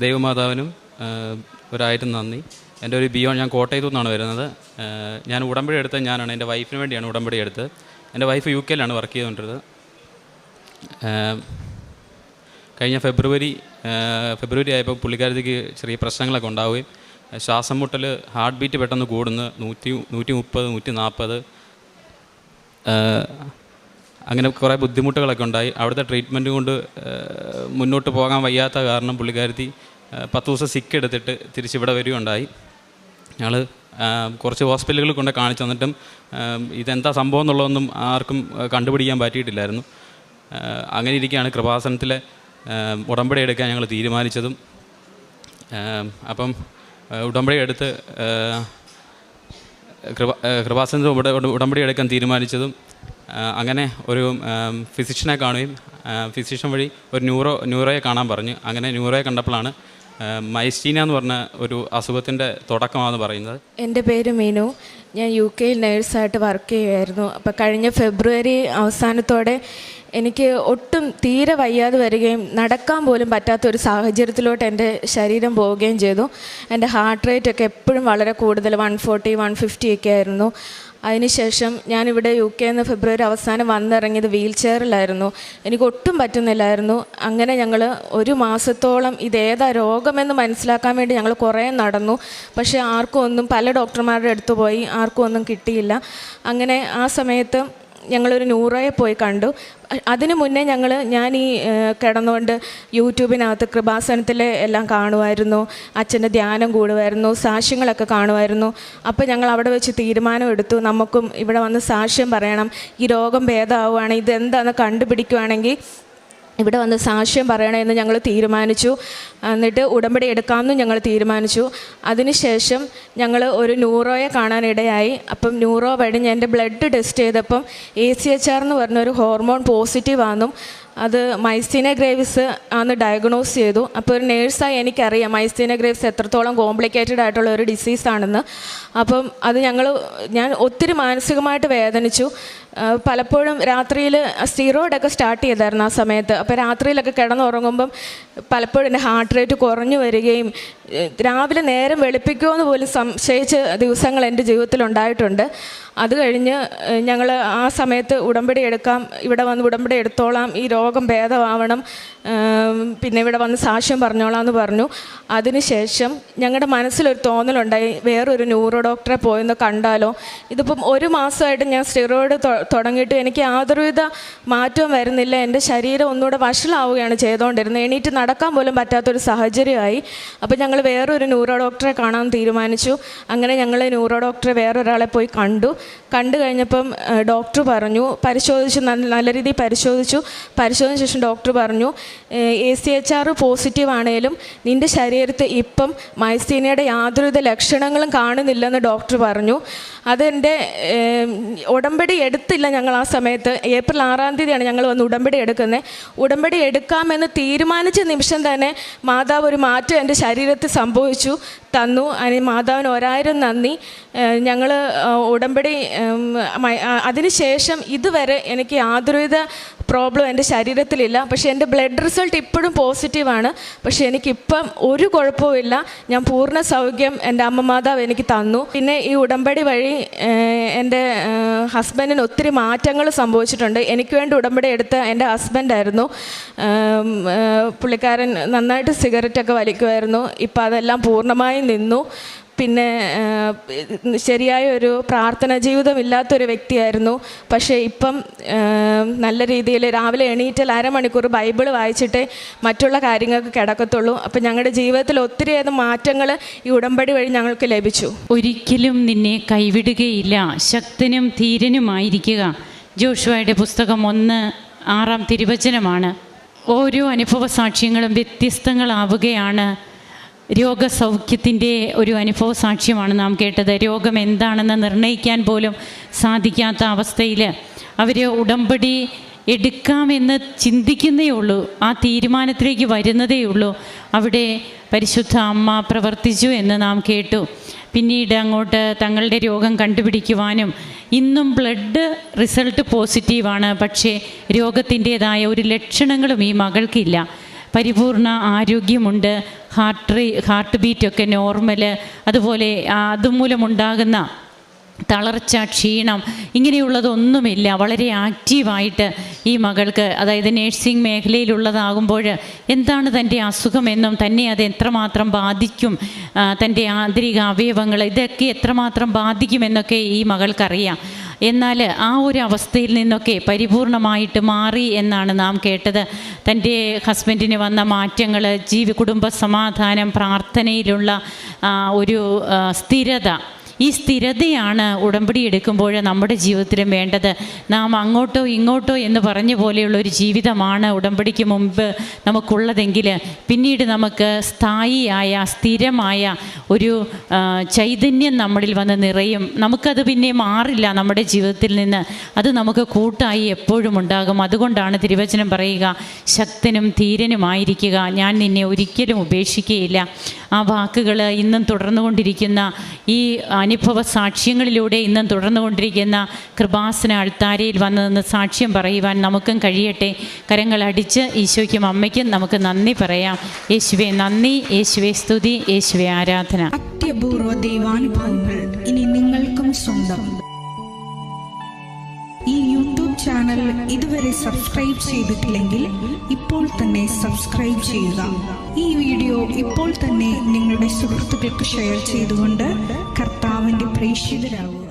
ദൈവമാതാവിനും ഒരായിരം നന്ദി. എന്റെ ഒരു ബിയോ ഞാൻ കോട്ടയത്തു നിന്നാണ് വരുന്നത്. ഞാൻ ഉടമ്പടി എടുത്തത് ഞാനാണ്. എന്റെ വൈഫിന് വേണ്ടിയാണ് ഉടമ്പടി എടുത്തത്. എന്റെ വൈഫ് യു കെയിലാണ് വർക്ക് ചെയ്തുകൊണ്ടിരുന്നത്. കഴിഞ്ഞ ഫെബ്രുവരി ഫെബ്രുവരി ആയപ്പോൾ പുള്ളിക്കാരത്തേക്ക് ചെറിയ പ്രശ്നങ്ങളൊക്കെ ഉണ്ടാവുകയും ശ്വാസം മുട്ടൽ ഹാർട്ട് ബീറ്റ് പെട്ടെന്ന് കൂടുന്നു. നൂറ്റി നൂറ്റി മുപ്പത് നൂറ്റി നാൽപ്പത്. അങ്ങനെ കുറേ ബുദ്ധിമുട്ടുകളൊക്കെ ഉണ്ടായി. അവിടുത്തെ ട്രീറ്റ്മെന്റ് കൊണ്ട് മുന്നോട്ട് പോകാൻ വയ്യാത്ത കാരണം പുള്ളിക്കാരത്തി പത്ത് ദിവസം സിക്ക് എടുത്തിട്ട് തിരിച്ചിവിടെ വരികയുണ്ടായി. ഞങ്ങൾ കുറച്ച് ഹോസ്പിറ്റലുകളിൽ കൊണ്ട് കാണിച്ചു തന്നിട്ടും ഇതെന്താ സംഭവം എന്നുള്ളതൊന്നും ആർക്കും കണ്ടുപിടിക്കാൻ പറ്റിയിട്ടില്ലായിരുന്നു. അങ്ങനെ ഇരിക്കുകയാണ് കൃപാസനത്തിലെ ഉടമ്പടി എടുക്കാൻ ഞങ്ങൾ തീരുമാനിച്ചതും. അപ്പം ഉടമ്പടി എടുത്ത് കൃപ കൃപാസനത്തിൽ ഉട ഉട- ഉടമ്പടി എടുക്കാൻ തീരുമാനിച്ചതും അങ്ങനെ ഒരു ഫിസിഷ്യനെ കാണുകയും ഫിസിഷ്യൻ വഴി ഒരു ന്യൂറോ ന്യൂറോയെ കാണാൻ പറഞ്ഞു. അങ്ങനെ ന്യൂറോയെ കണ്ടപ്പോഴാണ് മൈസ്റ്റീന എന്ന് പറഞ്ഞ ഒരു അസുഖത്തിന്റെ തുടക്കമാണെന്ന് പറയുന്നത്? എന്റെ പേര് മീനു. ഞാൻ യു കെയിൽ നേഴ്സായിട്ട് വർക്ക് ചെയ്യുമായിരുന്നു അപ്പോൾ കഴിഞ്ഞ ഫെബ്രുവരി അവസാനത്തോടെ എനിക്ക് ഒട്ടും തീരെ വയ്യാതെ വരികയും നടക്കാൻ പോലും പറ്റാത്ത ഒരു സാഹചര്യത്തിലോട്ട് എന്റെ ശരീരം പോവുകയും ചെയ്തു. എന്റെ ഹാർട്ട് റേറ്റ് ഒക്കെ എപ്പോഴും വളരെ കൂടുതൽ വൺ ഫോർട്ടി വൺ ഫിഫ്റ്റി ഒക്കെ ആയിരുന്നു. അതിനുശേഷം ഞാനിവിടെ യു കെ നിന്ന് ഫെബ്രുവരി അവസാനം വന്നിറങ്ങിയത് വീൽ ചെയറിലായിരുന്നു. എനിക്ക് ഒട്ടും പറ്റുന്നില്ലായിരുന്നു. അങ്ങനെ ഞങ്ങൾ ഒരു മാസത്തോളം ഇതേതാ രോഗമെന്ന് മനസ്സിലാക്കാൻ വേണ്ടി ഞങ്ങൾ കുറേ നടന്നു. പക്ഷേ ആർക്കും ഒന്നും പല ഡോക്ടർമാരുടെ അടുത്ത് പോയി ആർക്കും ഒന്നും കിട്ടിയില്ല. അങ്ങനെ ആ സമയത്ത് ഞങ്ങളൊരു നൂറയെ പോയി കണ്ടു. അതിനു മുന്നേ ഞങ്ങൾ ഞാൻ ഈ കിടന്നുകൊണ്ട് യൂട്യൂബിനകത്ത് കൃപാസനത്തിലെ എല്ലാം കാണുമായിരുന്നു. അച്ഛന്റെ ധ്യാനം കൂടുമായിരുന്നു. സാക്ഷ്യങ്ങളൊക്കെ കാണുമായിരുന്നു. അപ്പോൾ ഞങ്ങൾ അവിടെ വെച്ച് തീരുമാനമെടുത്തു നമുക്കും ഇവിടെ വന്ന് സാക്ഷ്യം പറയണം. ഈ രോഗം ഭേദമാവുകയാണെങ്കിൽ ഇതെന്താണെന്ന് കണ്ടുപിടിക്കുകയാണെങ്കിൽ ഇവിടെ വന്ന് സാക്ഷ്യം പറയണമെന്ന് ഞങ്ങൾ തീരുമാനിച്ചു. എന്നിട്ട് ഉടമ്പടി എടുക്കാമെന്നും ഞങ്ങൾ തീരുമാനിച്ചു. അതിനുശേഷം ഞങ്ങൾ ഒരു ന്യൂറോയെ കാണാനിടയായി. അപ്പം ന്യൂറോ വഴി ഞാൻ എന്റെ ബ്ലഡ് ടെസ്റ്റ് ചെയ്തപ്പം എ സി എച്ച് ആർ എന്ന് പറഞ്ഞൊരു ഹോർമോൺ പോസിറ്റീവ് ആണെന്നും അത് മൈസ്തീന ഗ്രേവിസ് ആണ് ഡയഗ്നോസ് ചെയ്തു. അപ്പോൾ ഒരു നേഴ്സായി എനിക്കറിയാം മൈസ്തീന ഗ്രേവിസ് എത്രത്തോളം കോംപ്ലിക്കേറ്റഡ് ആയിട്ടുള്ള ഒരു ഡിസീസാണെന്ന് അപ്പം അത് ഞങ്ങൾ ഞാൻ ഒത്തിരി മാനസികമായിട്ട് വേദനിച്ചു. പലപ്പോഴും രാത്രിയിൽ സ്റ്റീറോയിഡൊക്കെ സ്റ്റാർട്ട് ചെയ്തായിരുന്നു ആ സമയത്ത്. അപ്പോൾ രാത്രിയിലൊക്കെ കിടന്നുറങ്ങുമ്പം പലപ്പോഴും എന്റെ ഹാർട്ട് റേറ്റ് കുറഞ്ഞു വരികയും രാവിലെ നേരം വെളുപ്പിക്കുമോ എന്ന് പോലും സംശയിച്ച ദിവസങ്ങൾ എന്റെ ജീവിതത്തിൽ ഉണ്ടായിട്ടുണ്ട്. അത് കഴിഞ്ഞ് ഞങ്ങൾ ആ സമയത്ത് ഉടമ്പടി എടുക്കാം ഇവിടെ വന്ന് ഉടമ്പടി എടുത്തോളാം ഈ രോഗം ഭേദമാവണം പിന്നെ ഇവിടെ വന്ന് സാക്ഷ്യം പറഞ്ഞോളാം എന്ന് പറഞ്ഞു. അതിനുശേഷം ഞങ്ങളുടെ മനസ്സിലൊരു തോന്നലുണ്ടായി. വേറൊരു ന്യൂറോ ഡോക്ടറെ പോയെന്ന് കണ്ടാലോ. ഇതിപ്പം ഒരു മാസമായിട്ട് ഞാൻ സ്റ്റിറോയിഡ് തുടങ്ങിയിട്ട് എനിക്ക് യാതൊരുവിധ മാറ്റവും വരുന്നില്ല. എന്റെ ശരീരം ഒന്നുകൂടെ വഷളാവുകയാണ് ചെയ്തുകൊണ്ടിരുന്നത് എണീറ്റ് നടക്കാൻ പോലും പറ്റാത്തൊരു സാഹചര്യമായി. അപ്പോൾ ഞങ്ങൾ വേറൊരു ന്യൂറോ ഡോക്ടറെ കാണാൻ തീരുമാനിച്ചു. അങ്ങനെ ഞങ്ങൾ ന്യൂറോ ഡോക്ടറെ വേറൊരാളെ പോയി കണ്ടു. കണ്ടു കഴിഞ്ഞപ്പം ഡോക്ടർ പറഞ്ഞു പരിശോധിച്ചു നല്ല രീതിയിൽ പരിശോധിച്ചു. പരിശോധന ശേഷം ഡോക്ടർ പറഞ്ഞു A C H R positive ആണേലും നിന്റെ ശരീരത്തിൽ ഇപ്പം മൈസ്തീനയുടെ യാതൊരുവിധ ലക്ഷണങ്ങളും കാണുന്നില്ലെന്ന് ഡോക്ടർ പറഞ്ഞു. അതെന്റെ ഉടമ്പടി എടുത്തില്ല ഞങ്ങൾ ആ സമയത്ത്. ഏപ്രിൽ ആറാം തീയതിയാണ് ഞങ്ങൾ വന്ന് ഉടമ്പടി എടുക്കുന്നത്. ഉടമ്പടി എടുക്കാമെന്ന് തീരുമാനിച്ച നിമിഷം തന്നെ മാതാവ് ഒരു മാറ്റം എന്റെ ശരീരത്തിൽ സംഭവിച്ചു തന്നു. അതിന് മാതാവിന് ഒരായിരം നന്ദി. ഞങ്ങൾ ഉടമ്പടി അതിനുശേഷം ഇതുവരെ എനിക്ക് യാതൊരുവിധ പ്രോബ്ലം എന്റെ ശരീരത്തിലില്ല. പക്ഷേ എന്റെ ബ്ലഡ് റിസൾട്ട് ഇപ്പോഴും പോസിറ്റീവാണ് പക്ഷേ എനിക്കിപ്പം ഒരു കുഴപ്പവുമില്ല. ഞാൻ പൂർണ സൗഖ്യം എന്റെ അമ്മ മാതാവ് എനിക്ക് തന്നു. പിന്നെ ഈ ഉടമ്പടി വഴി എന്റെ ഹസ്ബൻഡിന് ഒത്തിരി മാറ്റങ്ങൾ സംഭവിച്ചിട്ടുണ്ട്. എനിക്ക് വേണ്ടി ഉടമ്പടി എടുത്ത എന്റെ ഹസ്ബൻഡായിരുന്നു പുള്ളിക്കാരൻ നന്നായിട്ട് സിഗരറ്റൊക്കെ വലിക്കുമായിരുന്നു. ഇപ്പം അതെല്ലാം പൂർണമായും നിന്നു. പിന്നെ ശരിയായ ഒരു പ്രാർത്ഥന ജീവിതം ഇല്ലാത്തൊരു വ്യക്തിയായിരുന്നു. പക്ഷേ ഇപ്പം നല്ല രീതിയിൽ രാവിലെ എണീറ്റാൽ അരമണിക്കൂർ ബൈബിൾ വായിച്ചിട്ടേ മറ്റുള്ള കാര്യങ്ങൾക്ക് കിടക്കത്തുള്ളൂ. അപ്പം ഞങ്ങളുടെ ജീവിതത്തിൽ ഒത്തിരിയേറെ മാറ്റങ്ങൾ ഈ ഉടമ്പടി വഴി ഞങ്ങൾക്ക് ലഭിച്ചു. ഒരിക്കലും നിന്നെ കൈവിടുകയില്ല. ശക്തനും ധീരനുമായിരിക്കുക. ജോഷുവയുടെ പുസ്തകം ഒന്ന് ആറാം തിരുവചനമാണ്. ഓരോ അനുഭവ സാക്ഷ്യങ്ങളും വ്യത്യസ്തങ്ങളാവുകയാണ്. രോഗസൗഖ്യത്തിന്റെ ഒരു അനുഭവ സാക്ഷ്യമാണ് നാം കേട്ടത്. രോഗം എന്താണെന്ന് നിർണയിക്കാൻ പോലും സാധിക്കാത്ത അവസ്ഥയിൽ അവർ ഉടമ്പടി എടുക്കാമെന്ന് ചിന്തിക്കുന്നേ ഉള്ളൂ. ആ തീരുമാനത്തിലേക്ക് വരുന്നതേ ഉള്ളൂ. അവിടെ പരിശുദ്ധ അമ്മ പ്രവർത്തിച്ചു എന്ന് നാം കേട്ടു. പിന്നീട് അങ്ങോട്ട് തങ്ങളുടെ രോഗം കണ്ടുപിടിക്കുവാനും ഇന്നും ബ്ലഡ് റിസൾട്ട് പോസിറ്റീവാണ്. പക്ഷേ രോഗത്തിന്റേതായ ഒരു ലക്ഷണങ്ങളും ഈ മകൾക്കില്ല പരിപൂർണ ആരോഗ്യമുണ്ട്. ഹാർട്ട് ഹാർട്ട് ബീറ്റൊക്കെ നോർമൽ അതുപോലെ അതുമൂലമുണ്ടാകുന്ന തളർച്ച ക്ഷീണം ഇങ്ങനെയുള്ളതൊന്നുമില്ല. വളരെ ആക്റ്റീവായിട്ട് ഈ മകൾക്ക് അതായത് നേഴ്സിംഗ് മേഖലയിലുള്ളതാകുമ്പോൾ എന്താണ് തന്റെ അസുഖമെന്നും തന്നെ അത് എത്രമാത്രം ബാധിക്കും തന്റെ ആന്തരിക അവയവങ്ങൾ ഇതൊക്കെ എത്രമാത്രം ബാധിക്കുമെന്നൊക്കെ ഈ മകൾക്കറിയാം. എന്നാൽ ആ ഒരു അവസ്ഥയിൽ നിന്നൊക്കെ പരിപൂർണമായിട്ട് മാറി എന്നാണ് നാം കേട്ടത്. തന്റെ ഹസ്ബൻഡിന് വന്ന മാറ്റങ്ങൾ ജീവി കുടുംബ സമാധാനം പ്രാർത്ഥനയിലുള്ള ഒരു സ്ഥിരത ഈ സ്ഥിരതയാണ് ഉടമ്പടി എടുക്കുമ്പോൾ നമ്മുടെ ജീവിതത്തിലും വേണ്ടത്. നാം അങ്ങോട്ടോ ഇങ്ങോട്ടോ എന്ന് പറഞ്ഞ പോലെയുള്ള ഒരു ജീവിതമാണ് ഉടമ്പടിക്ക് മുമ്പ് നമുക്കുള്ളതെങ്കിൽ പിന്നീട് നമുക്ക് സ്ഥായിയായ സ്ഥിരമായ ഒരു ചൈതന്യം നമ്മളിൽ വന്ന് നിറയും. നമുക്കത് പിന്നെ മാറില്ല നമ്മുടെ ജീവിതത്തിൽ നിന്ന്. അത് നമുക്ക് കൂട്ടായി എപ്പോഴും ഉണ്ടാകും. അതുകൊണ്ടാണ് തിരുവചനം പറയുക ശക്തനും ധീരനുമായിരിക്കുക. ഞാൻ നിന്നെ ഒരിക്കലും ഉപേക്ഷിക്കുകയില്ല. ആ വാക്കുകൾ ഇന്നും തുടർന്നുകൊണ്ടിരിക്കുന്ന ഈ അനുഭവ സാക്ഷ്യങ്ങളിലൂടെ ഇന്നും തുടർന്നുകൊണ്ടിരിക്കുന്ന കൃപാസന അൾത്താരയിൽ വന്നതെന്ന് സാക്ഷ്യം പറയുവാൻ നമുക്കും കഴിയട്ടെ. കരങ്ങൾ അടിച്ച് ഈശോയ്ക്കും അമ്മയ്ക്കും നമുക്ക് നന്ദി പറയാം. യേശുവെ നന്ദി. യേശുവെ സ്തുതി. യേശുവെ ആരാധന. അത്യപൂർവ ദൈവാനുഭവങ്ങൾ ഇനി നിങ്ങൾക്കും സ്വന്തം. ഈ യൂട്യൂബ് ചാനൽ ഇതുവരെ സബ്സ്ക്രൈബ് ചെയ്തിട്ടില്ലെങ്കിൽ ഇപ്പോൾ തന്നെ സബ്സ്ക്രൈബ് ചെയ്യുക. ഈ വീഡിയോ ഇപ്പോൾ തന്നെ നിങ്ങളുടെ സുഹൃത്തുക്കൾക്ക് ഷെയർ ചെയ്തുകൊണ്ട് ಅವನಿಗೆ ಪ್ರೈಶ್ಚಿತರಾಗು